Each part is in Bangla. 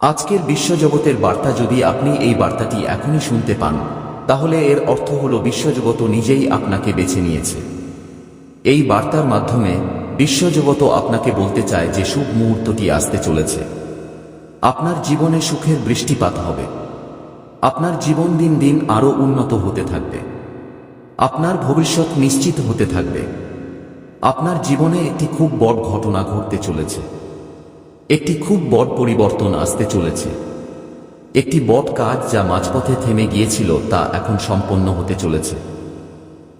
আজকের বিশ্বজগতের বার্তা যদি আপনি এই বার্তাটি এখনই শুনতে পান, তাহলে এর অর্থ হল বিশ্বজগত নিজেই আপনাকে বেছে নিয়েছে। এই বার্তার মাধ্যমে বিশ্বজগত আপনাকে বলতে চায় যে শুভ মুহূর্তটি আসতে চলেছে। আপনার জীবনে সুখের বৃষ্টিপাত হবে। আপনার জীবন দিন দিন আরও উন্নত হতে থাকবে। আপনার ভবিষ্যৎ নিশ্চিত হতে থাকবে। আপনার জীবনে একটি খুব বড় ঘটনা ঘটতে চলেছে। একটি খুব বড় পরিবর্তন আসতে চলেছে। একটি বট কাজ যা মাঝপথে থেমে গিয়েছিল তা এখন সম্পন্ন হতে চলেছে।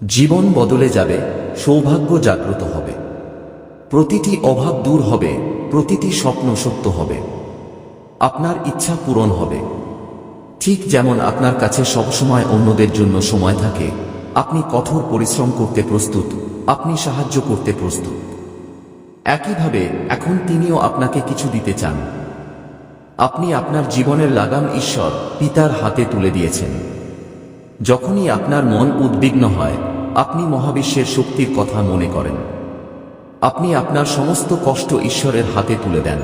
জীবন বদলে যাবে, সৌভাগ্য জাগ্রত হবে। প্রতিটি অভাব দূর হবে, প্রতিটি স্বপ্ন সত্য হবে। আপনার ইচ্ছা পূরণ হবে। ঠিক যেমন আপনার কাছে সবসময় অন্যদের জন্য সময় থাকে, আপনি কঠোর পরিশ্রম করতে প্রস্তুত, আপনি সাহায্য করতে প্রস্তুত। একইভাবে, এখন তিনিও আপনাকে কিছু দিতে চান। আপনি আপনার জীবনের লাগাম ঈশ্বর পিতার হাতে তুলে দিয়েছেন। যখনই আপনার মন উদ্বিগ্ন হয়, আপনি মহাবিশ্বের শক্তির কথা মনে করেন। আপনি আপনার সমস্ত কষ্ট ঈশ্বরের হাতে তুলে দেন।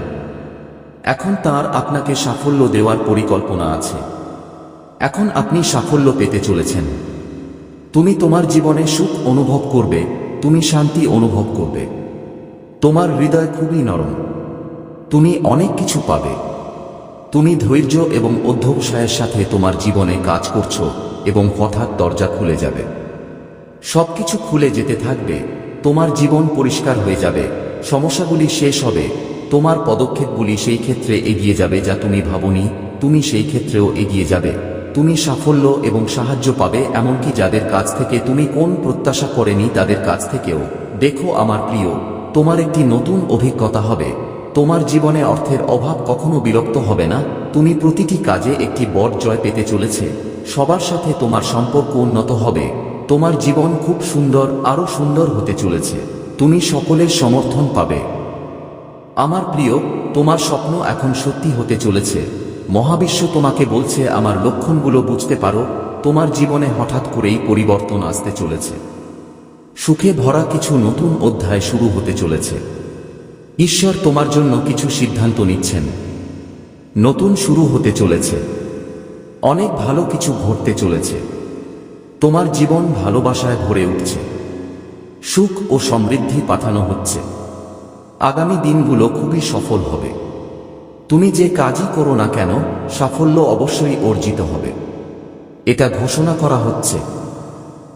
এখন তার আপনাকে সাফল্য দেওয়ার পরিকল্পনা আছে। এখন আপনি সাফল্য পেতে চলেছেন। তুমি তোমার জীবনে সুখ অনুভব করবে, তুমি শান্তি অনুভব করবে। তোমার হৃদয় খুবই নরম। তুমি অনেক কিছু পাবে। তুমি ধৈর্য এবং অধ্যবসায়ের সাথে তোমার জীবনে কাজ করছ এবং হঠাৎ দরজা খুলে যাবে। সবকিছু খুলে যেতে থাকবে, তোমার জীবন পরিষ্কার হয়ে যাবে, সমস্যাগুলি শেষ হবে, তোমার পদক্ষেপগুলি সেই ক্ষেত্রে এগিয়ে যাবে যা তুমি ভাবনি, তুমি সেই ক্ষেত্রেও এগিয়ে যাবে। তুমি সাফল্য এবং সাহায্য পাবে এমনকি যাদের কাছ থেকে তুমি কোন প্রত্যাশা করেনি তাদের কাছ থেকেও। দেখো আমার প্রিয় তোমার একটি নতুন অভিজ্ঞতা হবে। তোমার জীবনে অর্থের অভাব কখনো বিরক্ত হবে না। তুমি প্রতিটি কাজে একটি বড় জয় পেতে চলেছে। সবার সাথে তোমার সম্পর্ক উন্নত হবে। তোমার জীবন খুব সুন্দর, আরও সুন্দর হতে চলেছে। তুমি সকলের সমর্থন পাবে। আমার প্রিয়, তোমার স্বপ্ন এখন সত্যি হতে চলেছে। মহাবিশ্ব তোমাকে বলছে, আমার লক্ষণগুলো বুঝতে পারো। তোমার জীবনে হঠাৎ করেই পরিবর্তন আসতে চলেছে। সুখে ভরা কিছু নতুন অধ্যায় শুরু হতে চলেছে। ঈশ্বর তোমার জন্য কিছু সিদ্ধান্ত নিচ্ছেন। নতুন শুরু হতে চলেছে। অনেক ভালো কিছু ঘটতে চলেছে। তোমার জীবন ভালোবাসায় ভরে উঠছে। সুখ ও সমৃদ্ধি পাঠানো হচ্ছে। আগামী দিনগুলো খুবই সফল হবে। তুমি যে কাজই করো না কেন, সাফল্য অবশ্যই অর্জিত হবে। এটা ঘোষণা করা হচ্ছে।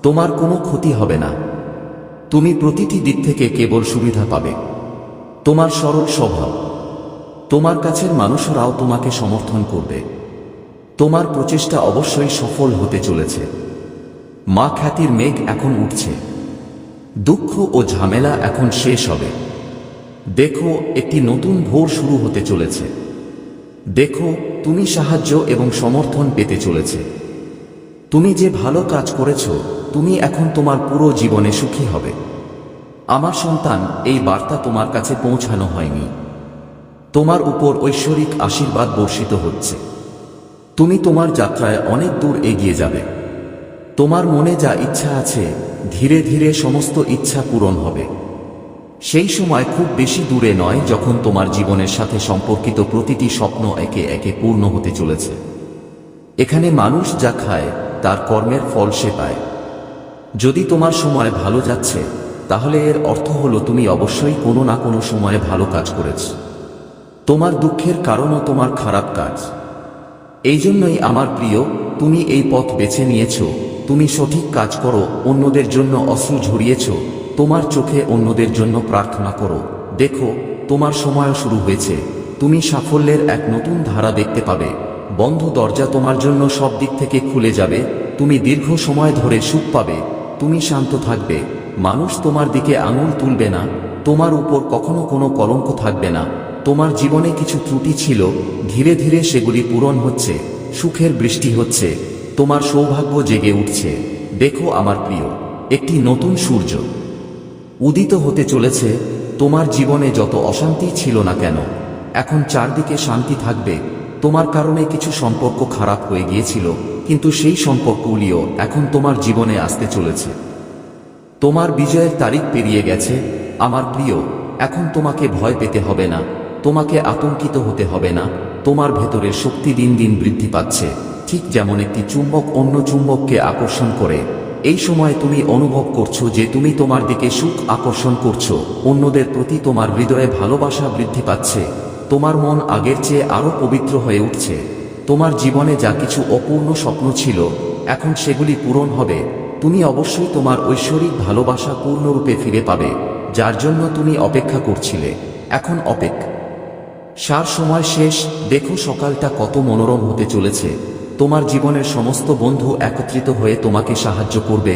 তোমার কোনো ক্ষতি হবে না। তুমি প্রতিটি দিক থেকে কেবল সুবিধা পাবে। তোমার সরল স্বভাব। তোমার কাছের মানুষরাও তোমাকে সমর্থন করবে। তোমার প্রচেষ্টা অবশ্যই সফল হতে চলেছে। মা খ্যাতির মেঘ এখন উঠছে। দুঃখ ও ঝামেলা এখন শেষ হবে। দেখো, একটি নতুন ভোর শুরু হতে চলেছে। দেখো, তুমি সাহায্য এবং সমর্থন পেতে চলেছে। তুমি যে ভালো কাজ করেছ তুমি এখন তোমার পুরো জীবনে সুখী হবে। আমার সন্তান, এই বার্তা তোমার কাছে পৌঁছানো হয়নি। তোমার উপর ঐশ্বরিক আশীর্বাদ বর্ষিত হচ্ছে। তুমি তোমার যাত্রায় অনেক দূর এগিয়ে যাবে। তোমার মনে যা ইচ্ছা আছে, ধীরে ধীরে সমস্ত ইচ্ছা পূরণ হবে। সেই সময় খুব বেশি দূরে নয় যখন তোমার জীবনের সাথে সম্পর্কিত প্রতিটি স্বপ্ন একে একে পূর্ণ হতে চলেছে। এখানে মানুষ যা খায়, তার কর্মের ফল সে পায়। যদি তোমার সময় ভালো যাচ্ছে, তাহলে এর অর্থ হলো তুমি অবশ্যই কোনো না কোনো সময়ে ভালো কাজ করেছ। তোমার দুঃখের কারণও তোমার খারাপ কাজ। এই জন্যই আমার প্রিয়, তুমি এই পথ বেছে নিয়েছ, তুমি সঠিক কাজ করো, অন্যদের জন্য অশ্রু ঝরিয়েছ, তোমার চোখে অন্যদের জন্য প্রার্থনা করো। দেখো, তোমার সময়ও শুরু হয়েছে, তুমি সাফল্যের এক নতুন ধারা দেখতে পাবে। বন্ধ দরজা তোমার জন্য সব দিক থেকে খুলে যাবে, তুমি দীর্ঘ সময় ধরে সুখ পাবে। তুমি শান্ত থাকবে, মানুষ তোমার দিকে আঙুল তুলবে না, তোমার উপর কখনো কোনো কলঙ্ক থাকবে না, তোমার জীবনে কিছু ত্রুটি ছিল, ধীরে ধীরে সেগুলি পূরণ হচ্ছে, সুখের বৃষ্টি হচ্ছে, তোমার সৌভাগ্য জেগে উঠছে, দেখো আমার প্রিয়, একটি নতুন সূর্য। উদিত হতে চলেছে, তোমার জীবনে যত অশান্তি ছিল না কেন, এখন চারদিকে শান্তি থাকবে, তোমার কারণে কিছু সম্পর্ক খারাপ হয়ে গিয়েছিল কিন্তু সেই সম্পর্কগুলিও এখন তোমার জীবনে আসতে চলেছে। তোমার বিজয়ের তারিখ পেরিয়ে গেছে, আমার প্রিয়, এখন তোমাকে ভয় পেতে হবে না, তোমাকে আতঙ্কিত হতে হবে না, তোমার ভেতরের শক্তি দিন দিন বৃদ্ধি পাচ্ছে, ঠিক যেমন একটি চুম্বক অন্য চুম্বককে আকর্ষণ করে। এই সময় তুমি অনুভব করছ যে তুমি তোমার দিকে সুখ আকর্ষণ করছ, অন্যদের প্রতি তোমার হৃদয়ে ভালোবাসা বৃদ্ধি পাচ্ছে, তোমার মন আগের চেয়ে আরও পবিত্র হয়ে উঠছে। তোমার জীবনে যা কিছু অপূর্ণ স্বপ্ন ছিল, এখন সেগুলি পূরণ হবে। তুমি অবশ্যই তোমার ঐশ্বরিক ভালোবাসা পূর্ণরূপে ফিরে পাবে, যার জন্য তুমি অপেক্ষা করছিলে। এখন অপেক্ষা সার সময় শেষ, দেখো সকালটা কত মনোরম হতে চলেছে। তোমার জীবনের সমস্ত বন্ধু একত্রিত হয়ে তোমাকে সাহায্য করবে।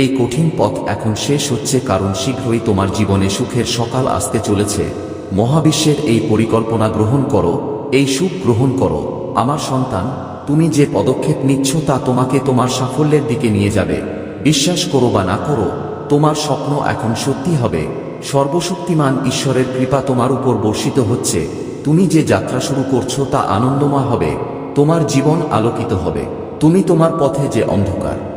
এই কঠিন পথ এখন শেষ হচ্ছে কারণ শীঘ্রই তোমার জীবনে সুখের সকাল আসতে চলেছে। মহাবিশ্বের এই পরিকল্পনা গ্রহণ করো। এই সুখ গ্রহণ করো। আমার সন্তান, তুমি যে পদক্ষেপ নিচ্ছ তা তোমাকে তোমার সাফল্যের দিকে নিয়ে যাবে। বিশ্বাস করো বা না করো, তোমার স্বপ্ন এখন সত্যি হবে। সর্বশক্তিমান ঈশ্বরের কৃপা তোমার উপর বর্ষিত হচ্ছে। তুমি যে যাত্রা শুরু করছ তা আনন্দময় হবে। তোমার জীবন আলোকিত হবে। তুমি তোমার পথে যে অন্ধকার।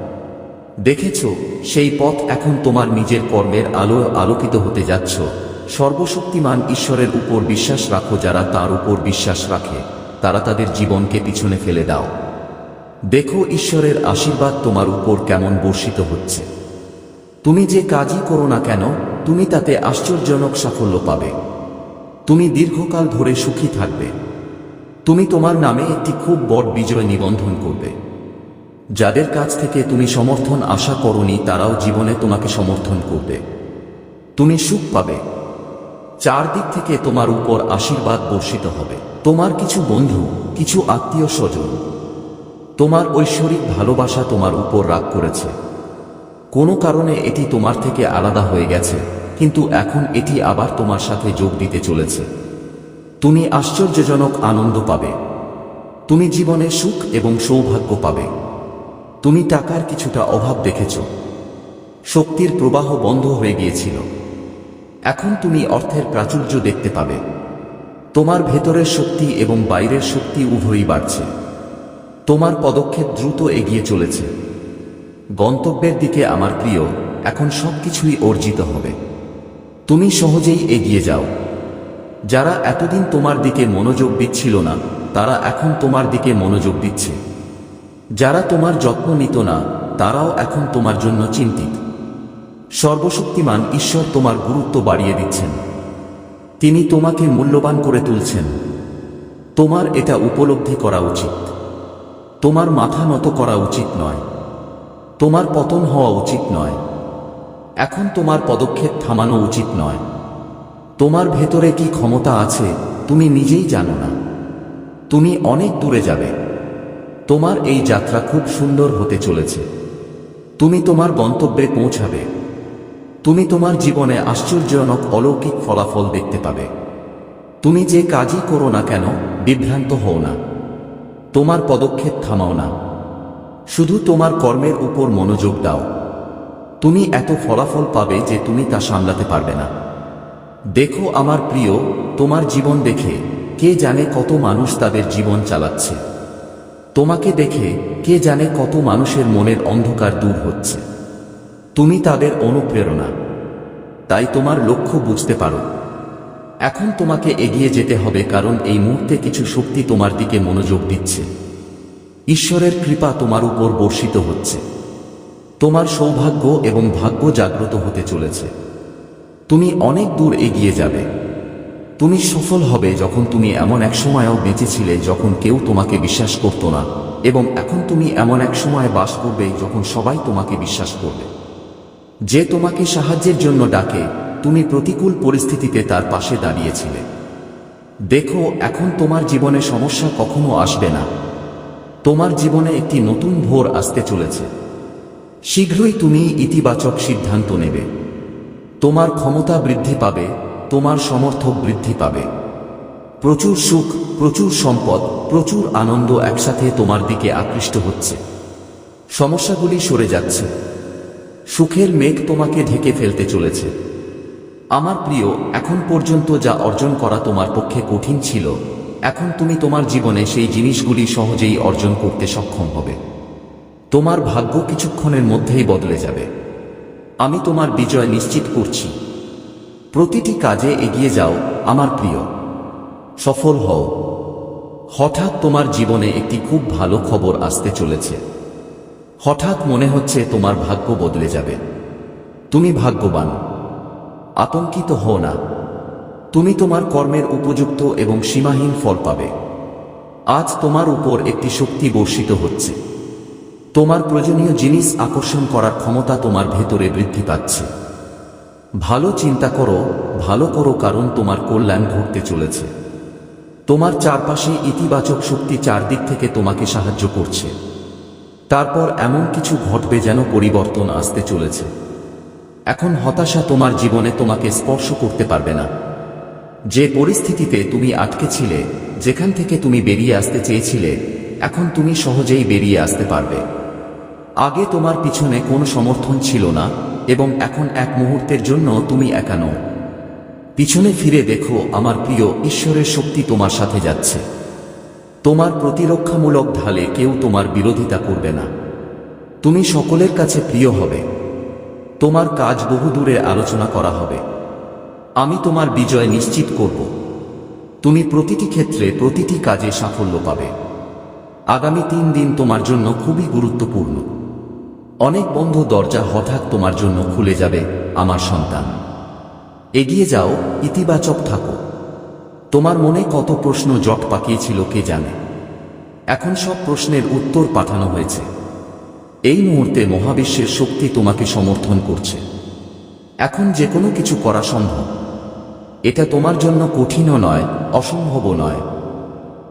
দেখেছ, সেই পথ এখন তোমার নিজের কর্মের আলো আলোকিত হতে যাচ্ছ। সর্বশক্তিমান ঈশ্বরের উপর বিশ্বাস রাখো যারা তার উপর বিশ্বাস রাখে, তারা তাদের জীবনকে পিছনে ফেলে দাও। দেখো ঈশ্বরের আশীর্বাদ তোমার উপর কেমন বর্ষিত হচ্ছে। তুমি যে কাজই করো না কেন, তুমি তাতে আশ্চর্যজনক সাফল্য পাবে। তুমি দীর্ঘকাল ধরে সুখী থাকবে। তুমি তোমার নামে একটি খুব বড় বিজয় নিবন্ধন করবে। যাদের কাছ থেকে তুমি সমর্থন আশা করনি, তারাও জীবনে তোমাকে সমর্থন করবে। তুমি সুখ পাবে। চারদিক থেকে তোমার উপর আশীর্বাদ বর্ষিত হবে। তোমার কিছু বন্ধু, কিছু আত্মীয় স্বজন, তোমার ঐশ্বরিক ভালোবাসা তোমার উপর রাগ করেছে। কোনো কারণে এটি তোমার থেকে আলাদা হয়ে গেছে, কিন্তু এখন এটি আবার তোমার সাথে যোগ দিতে চলেছে। তুমি আশ্চর্যজনক আনন্দ পাবে। তুমি জীবনে সুখ এবং সৌভাগ্য পাবে। তুমি টাকার কিছুটা অভাব দেখেছ। শক্তির প্রবাহ বন্ধ হয়ে গিয়েছিল। এখন তুমি অর্থের প্রাচুর্য দেখতে পাবে। তোমার ভেতরের শক্তি এবং বাইরের শক্তি উভয়ই বাড়ছে। তোমার পদক্ষেপ দ্রুত এগিয়ে চলেছে। গন্তব্যের দিকে আমার প্রিয়, এখন সবকিছুই অর্জিত হবে। তুমি সহজেই এগিয়ে যাও। যারা এতদিন তোমার দিকে মনোযোগ দিচ্ছিল না, তারা এখন তোমার দিকে মনোযোগ দিচ্ছে। যারা তোমার যত্ন নিত না, তারাও এখন তোমার জন্য চিন্তিত। সর্বশক্তিমান ঈশ্বর তোমার গুরুত্ব বাড়িয়ে দিচ্ছেন। তিনি তোমাকে মূল্যবান করে তুলছেন। তোমার এটা উপলব্ধি করা উচিত। তোমার মাথা নত করা উচিত নয়। তোমার পতন হওয়া উচিত নয়। এখন তোমার পদক্ষেপ থামানো উচিত নয়। তোমার ভেতরে কি ক্ষমতা আছে, তুমি নিজেই জানো না। তুমি অনেক দূরে যাবে। তোমার এই যাত্রা খুব সুন্দর হতে চলেছে। তুমি তোমার গন্তব্যে পৌঁছাবে। তুমি তোমার জীবনে আশ্চর্যজনক অলৌকিক ফলাফল দেখতে পাবে। তুমি যে কাজই করো না কেন, বিভ্রান্ত হও না। তোমার পদক্ষেপ থামাও না। শুধু তোমার কর্মের উপর মনোযোগ দাও। তুমি এত ফলাফল পাবে যে তুমি তা সামলাতে পারবে না। দেখো আমার প্রিয়, তোমার জীবন দেখে কে জানে কত মানুষ তাদের জীবন চালাচ্ছে। তোমাকে দেখে কে জানে কত মানুষের মনের অন্ধকার দূর হচ্ছে। তুমি তাদের অনুপ্রেরণা। তাই তোমার লক্ষ্য বুঝতে পারো। এখন তোমাকে এগিয়ে যেতে হবে কারণ এই মুহূর্তে কিছু শক্তি তোমার দিকে মনোযোগ দিচ্ছে। ঈশ্বরের কৃপা তোমার উপর বর্ষিত হচ্ছে। তোমার সৌভাগ্য এবং ভাগ্য জাগ্রত হতে চলেছে। তুমি অনেক দূর এগিয়ে যাবে। তুমি সফল হবে যখন তুমি এমন এক সময়ও বেঁচেছিলে যখন কেউ তোমাকে বিশ্বাস করত না। এবং এখন তুমি এমন এক সময় বাস করবে যখন সবাই তোমাকে বিশ্বাস করবে। যে তোমাকে সাহায্যের জন্য ডাকে, তুমি প্রতিকূল পরিস্থিতিতে তার পাশে দাঁড়িয়েছিলে। দেখো, এখন তোমার জীবনে সমস্যা কখনো আসবে না। তোমার জীবনে একটি নতুন ভোর আসতে চলেছে। শীঘ্রই তুমি ইতিবাচক সিদ্ধান্ত নেবে। তোমার ক্ষমতা বৃদ্ধি পাবে, তোমার সমর্থক বৃদ্ধি পাবে। প্রচুর সুখ, প্রচুর সম্পদ, প্রচুর আনন্দ একসাথে তোমার দিকে আকৃষ্ট হচ্ছে। সমস্যাগুলি সরে যাচ্ছে। সুখের মেঘ তোমাকে ঢেকে ফেলতে চলেছে। আমার প্রিয়, এখন পর্যন্ত যা অর্জন করা তোমার পক্ষে কঠিন ছিল, এখন তুমি তোমার জীবনে সেই জিনিসগুলি সহজেই অর্জন করতে সক্ষম হবে। তোমার ভাগ্য কিছুক্ষণের মধ্যেই বদলে যাবে। আমি তোমার বিজয় নিশ্চিত করছি। প্রতিটি কাজে এগিয়ে যাও, আমার প্রিয়। সফল হও। হঠাৎ তোমার জীবনে একটি খুব ভালো খবর আসতে চলেছে। হঠাৎ মনে হচ্ছে তোমার ভাগ্য বদলে যাবে। তুমি ভাগ্যবান। আতঙ্কিত হও না। তুমি তোমার কর্মের উপযুক্ত এবং সীমাহীন ফল পাবে। আজ তোমার উপর একটি শক্তি বর্ষিত হচ্ছে। তোমার প্রয়োজনীয় জিনিস আকর্ষণ করার ক্ষমতা তোমার ভেতরে বৃদ্ধি পাচ্ছে। ভালো চিন্তা করো, ভালো করো কারণ তোমার কল্যাণ ঘটতে চলেছে। তোমার চারপাশে ইতিবাচক শক্তি চারদিক থেকে তোমাকে সাহায্য করছে। তারপর এমন কিছু ঘটবে যেন পরিবর্তন আসতে চলেছে। এখন হতাশা তোমার জীবনে তোমাকে স্পর্শ করতে পারবে না। যে পরিস্থিতিতে তুমি আটকে ছিলে, যেখান থেকে তুমি বেরিয়ে আসতে চেয়েছিলে, এখন তুমি সহজেই বেরিয়ে আসতে পারবে। আগে তোমার পিছনে কোনো সমর্থন ছিল না, এবং এখন এক মুহূর্তের জন্য তুমি একানো পিছনে ফিরে দেখো, আমার প্রিয়, ঈশ্বরের শক্তি তোমার সাথে যাচ্ছে। তোমার প্রতিরক্ষামূলক ঢালে কেউ তোমার বিরোধিতা করবে না। তুমি সকলের কাছে প্রিয় হবে। তোমার কাজ বহুদূরে আলোচনা করা হবে। আমি তোমার বিজয় নিশ্চিত করব। তুমি প্রতিটি ক্ষেত্রে প্রতিটি কাজে সাফল্য পাবে। আগামী তিন দিন তোমার জন্য খুবই গুরুত্বপূর্ণ। অনেক বন্ধ দরজা হঠাৎ তোমার জন্য খুলে যাবে, আমার সন্তান। এগিয়ে যাও, ইতিবাচক থাকো। তোমার মনে কত প্রশ্ন জট পাকিয়েছিল কে জানে? এখন সব প্রশ্নের উত্তর পাঠানো হয়েছে। এই মুহূর্তে মহাবিশ্বের শক্তি তোমাকে সমর্থন করছে। এখন যে কোনো কিছু করা সম্ভব। এটা তোমার জন্য কঠিনও নয়, অসম্ভবও নয়।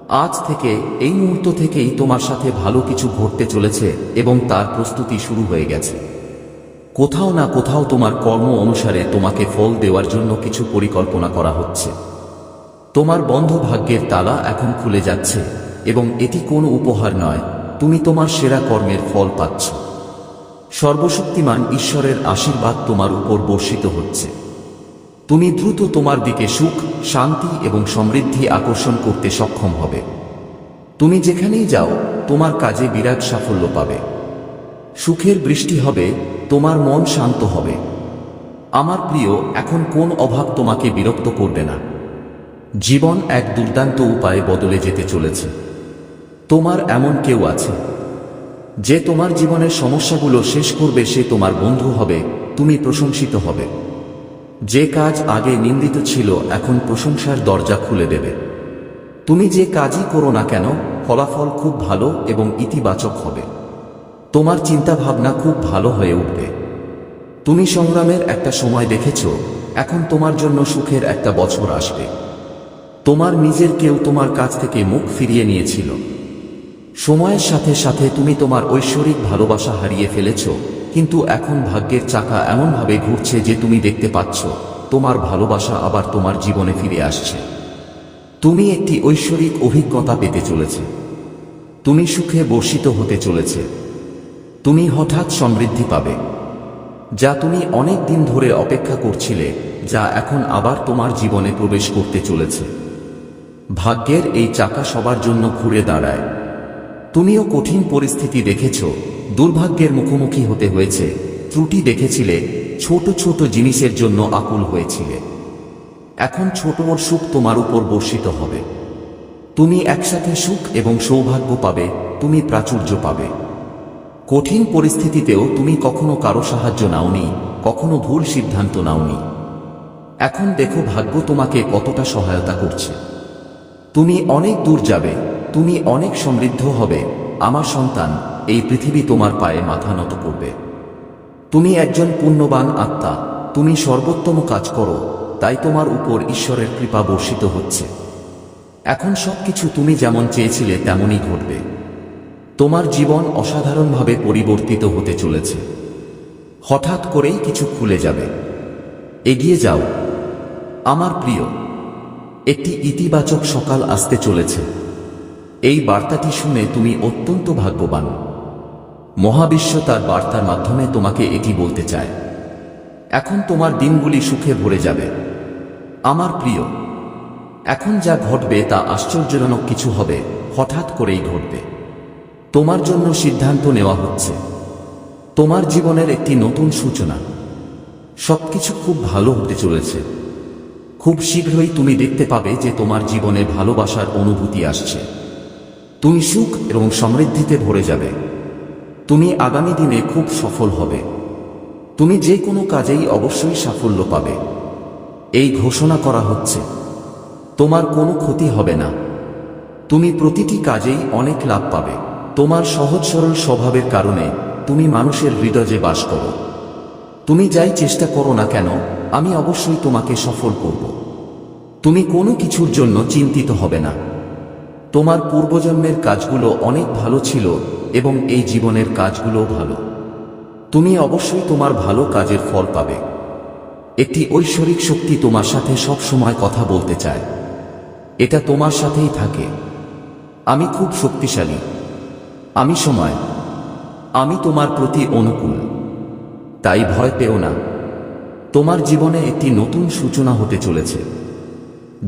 আজ থেকে, এই মুহূর্ত থেকেই তোমার সাথে ভালো কিছু ঘটতে চলেছে এবং তার প্রস্তুতি শুরু হয়ে গেছে। কোথাও না কোথাও তোমার কর্ম অনুসারে তোমাকে ফল দেওয়ার জন্য কিছু পরিকল্পনা করা হচ্ছে। তোমার বন্ধ ভাগ্যের তালা এখন খুলে যাচ্ছে, এবং এটি কোনো উপহার নয়, তুমি তোমার সেরা কর্মের ফল পাচ্ছ। সর্বশক্তিমান ঈশ্বরের আশীর্বাদ তোমার উপর বর্ষিত হচ্ছে। তুমি দ্রুত তোমার দিকে সুখ, শান্তি এবং সমৃদ্ধি আকর্ষণ করতে সক্ষম হবে। তুমি যেখানেই যাও, তোমার কাজে বিরাট সাফল্য পাবে। সুখের বৃষ্টি হবে, তোমার মন শান্ত হবে। আমার প্রিয়, এখন কোন অভাব তোমাকে বিরক্ত করবে না। জীবন এক দুর্দান্ত উপায়ে বদলে যেতে চলেছে। তোমার এমন কেউ আছে। যে তোমার জীবনের সমস্যাগুলো শেষ করবে সে তোমার বন্ধু হবে, তুমি প্রশংসিত হবে। যে কাজ আগে নিন্দিত ছিল, এখন প্রশংসার দরজা খুলে দেবে। তুমি যে কাজই করো না কেন, ফলাফল খুব ভালো এবং ইতিবাচক হবে। তোমার চিন্তাভাবনা খুব ভালো হয়ে উঠবে। তুমি সংগ্রামের একটা সময় দেখেছ, এখন তোমার জন্য সুখের একটা বছর আসবে। তোমার নিজের কেউ তোমার কাছ থেকে মুখ ফিরিয়ে নিয়েছিল। সময়ের সাথে সাথে তুমি তোমার ঐশ্বরিক ভালোবাসা হারিয়ে ফেলেছ, কিন্তু এখন ভাগ্যের চাকা এমনভাবে ঘুরছে যে তুমি দেখতে পাচ্ছ, তোমার ভালোবাসা আবার তোমার জীবনে ফিরে আসছে। তুমি একটি ঐশ্বরিক অভিজ্ঞতা পেতে চলেছে। তুমি সুখে বর্ষিত হতে চলেছে। তুমি হঠাৎ সমৃদ্ধি পাবে। যা তুমি অনেক দিন ধরে অপেক্ষা করছিলে, যা এখন আবার তোমার জীবনে প্রবেশ করতে চলেছে। ভাগ্যের এই চাকা সবার জন্য ঘুরে দাঁড়ায়। তুমিও কঠিন পরিস্থিতি দেখেছ, দুর্ভাগ্যের মুখোমুখি হতে হয়েছে, ত্রুটি দেখেছিলে, ছোট ছোট জিনিসের জন্য আকুল হয়েছিলে। এখন ছোট ওর সুখ তোমার উপর বর্ষিত হবে। তুমি একসাথে সুখ এবং সৌভাগ্য পাবে, তুমি প্রাচুর্য পাবে। কঠিন পরিস্থিতিতেও তুমি কখনো কারও সাহায্য নাওনি, কখনো ভুল সিদ্ধান্ত নাওনি। এখন দেখো ভাগ্য তোমাকে কতটা সহায়তা করছে। তুমি অনেক দূর যাবে, তুমি অনেক সমৃদ্ধ হবে। আমার সন্তান, এই পৃথিবী তোমার পায়ে মাথা নত করবে। তুমি একজন পুণ্যবান আত্মা, তুমি সর্বোত্তম কাজ করো, তাই তোমার উপর ঈশ্বরের কৃপা বর্ষিত হচ্ছে। এখন সবকিছু তুমি যেমন চেয়েছিলে, তেমনই ঘটবে। তোমার জীবন অসাধারণভাবে পরিবর্তিত হতে চলেছে। হঠাৎ করেই কিছু খুলে যাবে। এগিয়ে যাও। আমার প্রিয় একটি ইতিবাচক সকাল আসতে চলেছে। এই বার্তাটি শুনে তুমি অত্যন্ত ভাগ্যবান। মহাবিশ্ব তার বার্তার মাধ্যমে তোমাকে এটি বলতে চায়। এখন তোমার দিনগুলি সুখে ভরে যাবে। আমার প্রিয়, এখন যা ঘটবে তা আশ্চর্যজনক কিছু হবে, হঠাৎ করেই ঘটবে। তোমার জন্য সিদ্ধান্ত নেওয়া হচ্ছে। তোমার জীবনের একটি নতুন সূচনা। সবকিছু খুব ভালো হতে চলেছে। খুব শীঘ্রই তুমি দেখতে পাবে যে তোমার জীবনে ভালোবাসার অনুভূতি আসছে। তুমি সুখ এবং সমৃদ্ধিতে ভরে যাবে। তুমি আগামী দিনে খুব সফল হবে। তুমি যে কোনো কাজেই অবশ্যই সাফল্য পাবে। এই ঘোষণা করা হচ্ছে। তোমার কোনো ক্ষতি হবে না। তুমি প্রতিটি কাজেই অনেক লাভ পাবে। তোমার সহজ সরল স্বভাবের কারণে তুমি মানুষের হৃদয়ে বাস করো। তুমি যাই চেষ্টা করো না কেন আমি অবশ্যই তোমাকে সফল করব। তুমি কোনো কিছুর জন্য চিন্তিত হবে না। তোমার পূর্বজন্মের কাজগুলো অনেক ভালো ছিল এবং এই জীবনের কাজগুলো ভালো। তুমি অবশ্যই তোমার ভালো কাজের ফল পাবে। একটি ঐশ্বরিক শক্তি তোমার সাথে সব সময় কথা বলতে চায়। এটা তোমার সাথেই থাকে। আমি খুব শক্তিশালী। আমি সময়। আমি তোমার প্রতি অনুকূল। তাই ভয় পেও না। তোমার জীবনে একটি নতুন সূচনা হতে চলেছে।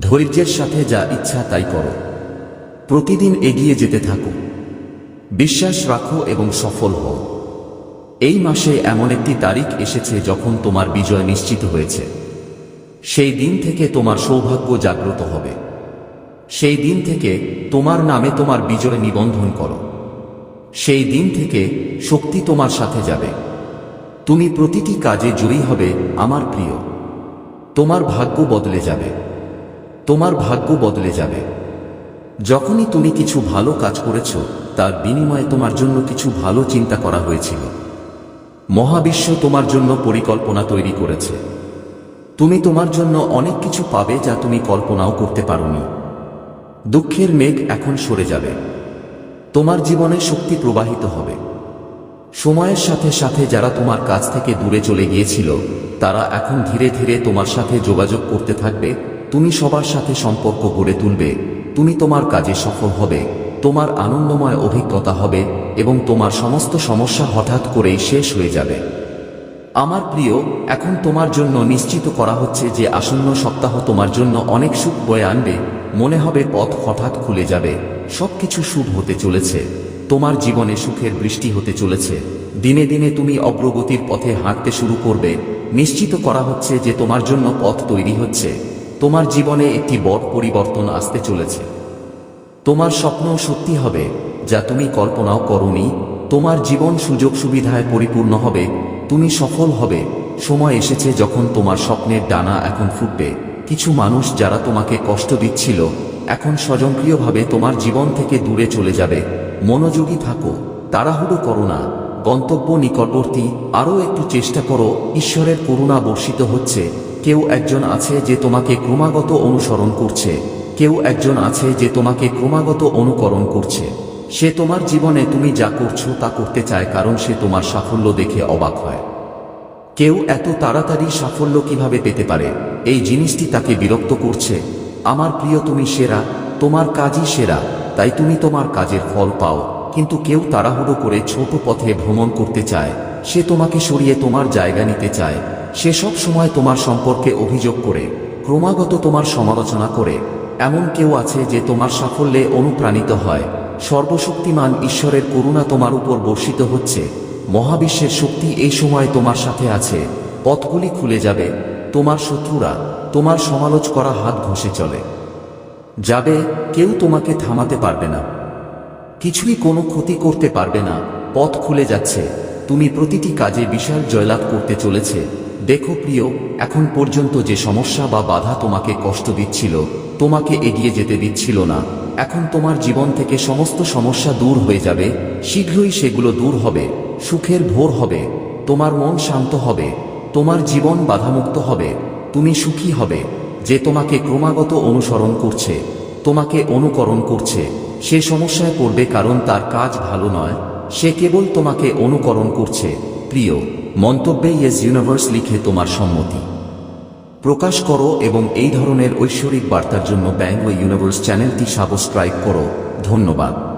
ধৈর্যের সাথে যা ইচ্ছা তাই করো। প্রতিদিন এগিয়ে যেতে থাকো। বিশ্বাস রাখো এবং সফল হও। এই মাসে এমন একটি তারিখ এসেছে যখন তোমার বিজয় নিশ্চিত হয়েছে। সেই দিন থেকে তোমার সৌভাগ্য জাগ্রত হবে। সেই দিন থেকে তোমার নামে তোমার বিজয় নিবন্ধন করো। সেই দিন থেকে শক্তি তোমার সাথে যাবে। তুমি প্রতিটি কাজে জয়ী হবে আমার প্রিয়। তোমার ভাগ্য বদলে যাবে। তোমার ভাগ্য বদলে যাবে। যখনই তুমি কিছু ভালো কাজ করেছ, তার বিনিময়ে তোমার জন্য কিছু ভালো চিন্তা করা হয়েছিল। মহাবিশ্ব তোমার জন্য পরিকল্পনা তৈরি করেছে। তুমি তোমার জন্য অনেক কিছু পাবে যা তুমি কল্পনাও করতে পারোনি। দুঃখের মেঘ এখন সরে যাবে। তোমার জীবনে শক্তি প্রবাহিত হবে। সময়ের সাথে সাথে যারা তোমার কাছ থেকে দূরে চলে গিয়েছিল, তারা এখন ধীরে ধীরে তোমার সাথে যোগাযোগ করতে থাকবে, তুমি সবার সাথে সম্পর্ক গড়ে তুলবে, তুমি তোমার কাজে সফল হবে, তোমার আনন্দময় অভিজ্ঞতা হবে এবং তোমার সমস্ত সমস্যা হঠাৎ করেই শেষ হয়ে যাবে। আমার প্রিয়, এখন তোমার জন্য নিশ্চিত করা হচ্ছে যে আসন্ন সপ্তাহ তোমার জন্য অনেক সুখ বয়ে আনবে, মনে হবে পথ হঠাৎ খুলে যাবে, সবকিছু শুভ হতে চলেছে। তোমার জীবনে সুখের বৃষ্টি হতে চলেছে। দিনে দিনে তুমি অগ্রগতির পথে হাঁটতে শুরু করবে। নিশ্চিত করা হচ্ছে যে তোমার জন্য পথ তৈরি হচ্ছে। তোমার জীবনে একটি বড় পরিবর্তন আসতে চলেছে। তোমার স্বপ্ন সত্যি হবে, যা তুমি কল্পনাও করনি। তোমার জীবন সুযোগ সুবিধায় পরিপূর্ণ হবে। তুমি সফল হবে। সময় এসেছে যখন তোমার স্বপ্নের ডানা এখন ফুটবে। কিছু মানুষ যারা তোমাকে কষ্ট দিচ্ছিল, এখন স্বয়ংক্রিয়ভাবে তোমার জীবন থেকে দূরে চলে যাবে। মনোযোগী থাকো, তাড়াহুড়ো করো না, গন্তব্য নিকটবর্তী, আরও একটু চেষ্টা করো, ঈশ্বরের করুণা বর্ষিত হচ্ছে, কেউ একজন আছে যে তোমাকে ক্রমাগত অনুসরণ করছে, কেউ একজন আছে যে তোমাকে ক্রমাগত অনুকরণ করছে, সে তোমার জীবনে তুমি যা করছ তা করতে চায় কারণ সে তোমার সাফল্য দেখে অবাক হয়। কেউ এত তাড়াতাড়ি সাফল্য কীভাবে পেতে পারে? এই জিনিসটি তাকে বিরক্ত করছে। আমার প্রিয়, তুমি সেরা, তোমার কাজই সেরা তাই তুমি তোমার কাজের ফল পাও, কিন্তু কেউ তাড়াহুড়ো করে ছোট পথে ভ্রমণ করতে চায়, সে তোমাকে সরিয়ে তোমার জায়গা নিতে চায়, সে সব সময় তোমার সম্পর্কে অভিযোগ করে, ক্রমাগত তোমার সমালোচনা করে, এমন কেউ আছে যে তোমার সাফল্যে অনুপ্রাণিত হয়, সর্বশক্তিমান ঈশ্বরের করুণা তোমার উপর বর্ষিত হচ্ছে, মহাবিশ্বের শক্তি এই সময় তোমার সাথে আছে, পথগুলি খুলে যাবে, তোমার শত্রুরা, তোমার সমালোচ করা হাত ঘষে চলে। যাবে, কেউ তোমাকে থামাতে পারবে না। কিছুই কোনো ক্ষতি করতে পারবে না। পথ খুলে যাচ্ছে। তুমি প্রতিটি কাজে বিশাল জয়লাভ করতে চলেছে। দেখো প্রিয়, এখন পর্যন্ত যে সমস্যা বা বাধা তোমাকে কষ্ট দিচ্ছিল, তোমাকে এগিয়ে যেতে দিচ্ছিল না। এখন তোমার জীবন থেকে সমস্ত সমস্যা দূর হয়ে যাবে। শীঘ্রই সেগুলো দূর হবে। সুখের ভোর হবে। তোমার মন শান্ত হবে। তোমার জীবন বাধামুক্ত হবে। তুমি সুখী হবে। যে তোমাকে ক্রমাগত অনুসরণ করছে, তোমাকে অনুকরণ করছে, সে সমস্যায় পড়বে কারণ তার কাজ ভালো নয়, সে কেবল তোমাকে অনুকরণ করছে। প্রিয়, মন্তব্যে ইয়েস ইউনিভার্স লিখে তোমার সম্মতি। প্রকাশ করো এবং এই ধরনের ঐশ্বরিক বার্তার জন্য ব্যাঙ্গ ইউনিভার্স চ্যানেলটি সাবস্ক্রাইব করো। ধন্যবাদ।